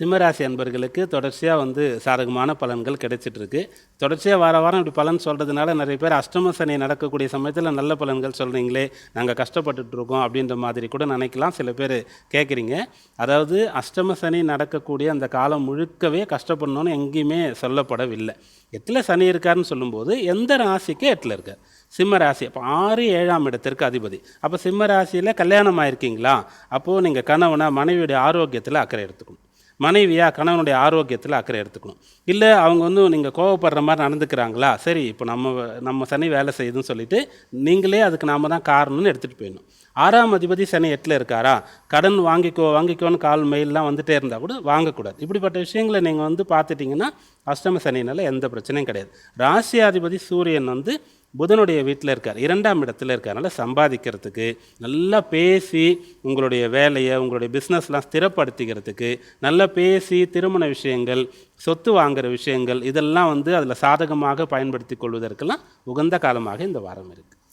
சிம்மராசி அன்பர்களுக்கு தொடர்ச்சியாக வந்து சாதகமான பலன்கள் கிடைச்சிட்ருக்கு. தொடர்ச்சியாக வார வாரம் இப்படி பலன் சொல்கிறதுனால நிறைய பேர் அஷ்டம சனி நடக்கக்கூடிய சமயத்தில் நல்ல பலன்கள் சொல்கிறீங்களே நாங்கள் கஷ்டப்பட்டுட்ருக்கோம் அப்படின்ற மாதிரி கூட நினைக்கலாம் சில பேர் கேட்குறீங்க அதாவது அஷ்டம சனி நடக்கக்கூடிய அந்த காலம் முழுக்கவே கஷ்டப்படணும்னு எங்கேயுமே சொல்லப்படவில்லை. எட்டில் சனி இருக்காருன்னு சொல்லும்போது எந்த ராசிக்கு எட்டில் இருக்கார்? சிம்ம ராசி அப்போ ஆறு ஏழாம் இடத்திற்கு அதிபதி. அப்போ சிம்ம ராசியில் கல்யாணம் ஆயிருக்கீங்களா அப்போது நீங்கள் கணவனை மனைவியுடைய ஆரோக்கியத்தில் அக்கறை எடுத்துக்கணும். மனைவியாக கணவனுடைய ஆரோக்கியத்தில் அக்கறை எடுத்துக்கணும். இல்லை அவங்க வந்து நீங்கள் கோவப்படுற மாதிரி நடந்துக்கிறாங்களா? சரி இப்போ நம்ம நம்ம சனி வேலை செய்யுதுன்னு சொல்லிட்டு நீங்களே அதுக்கு நாம் தான் காரணம்னு எடுத்துகிட்டு போயிடணும். ஆறாம் அதிபதி சனி எட்டில் இருக்காரா? கடன் வாங்கிக்கோ வாங்கிக்கோன்னு கால் மெயிலெலாம் வந்துகிட்டே இருந்தால் கூட வாங்கக்கூடாது. இப்படிப்பட்ட விஷயங்களை நீங்கள் வந்து பார்த்துட்டிங்கன்னா அஷ்டம சனினால் எந்த பிரச்சனையும் கிடையாது. ராசியாதிபதி சூரியன் வந்து புதனுடைய வீட்டில் இருக்கார். இரண்டாம் இடத்துல இருக்கார். சம்பாதிக்கிறதுக்கு நல்லா பேசி உங்களுடைய வேலையை உங்களுடைய பிஸ்னஸ்லாம் ஸ்திரப்படுத்திக்கிறதுக்கு நல்லா பேசி திருமண விஷயங்கள் சொத்து வாங்குகிற விஷயங்கள் இதெல்லாம் வந்து அதில் சாதகமாக பயன்படுத்தி கொள்வதற்கெல்லாம் உகந்த காலமாக இந்த வாரம் இருக்குது